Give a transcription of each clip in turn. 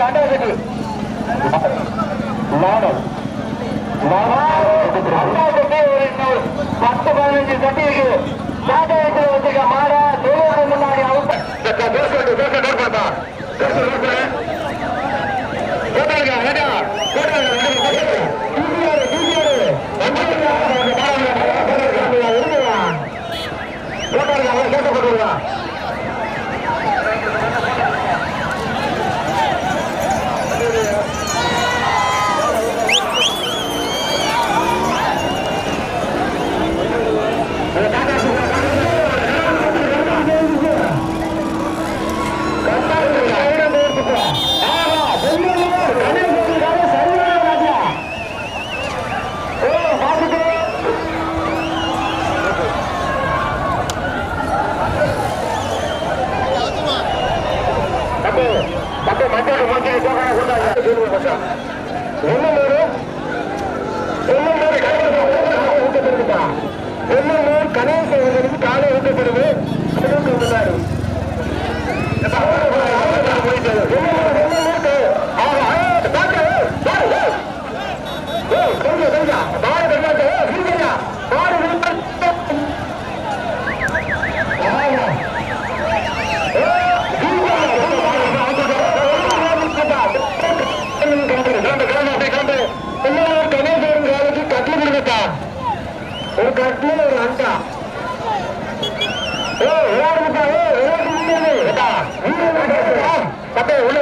Auto ఒకటి లాడో లాడో ఒకటి రెండు పత్తు பதினஞ்சு சட்டி இருக்கு Una ஒரு கட்டில ஒரு அண்டா. ஏ விளையாடுங்கப்பா ஏ தம்பி உள்ள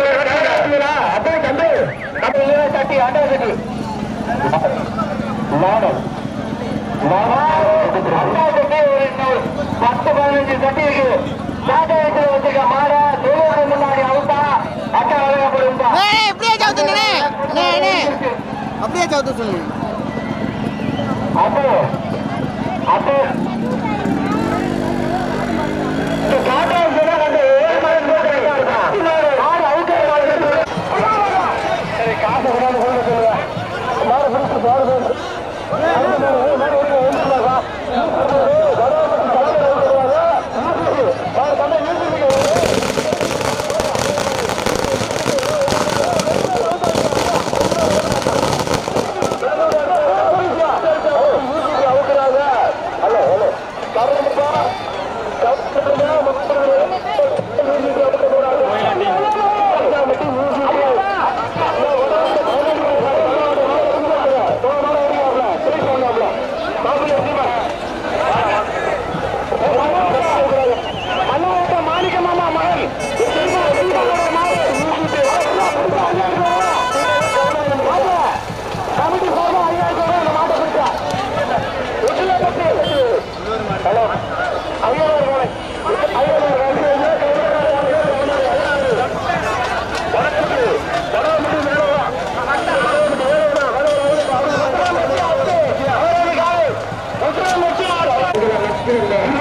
அப்படியே தம்பி தம்பி ஏழு தட்டி அண்டா தட்டி. மாடல். அண்டா தட்டி ஒரு இன்னொரு பத்து பதினஞ்சு தட்டி இருக்கு. சாதகத்தில் வச்சிருக்க மாடா தெருவுக்கு முன்னாடி அவுட்டா. அட்டா வழங்கப்படும்பா ஏய், அப்படியே சவுத்து சொல்லுங்க 我们。Alhamdulillah.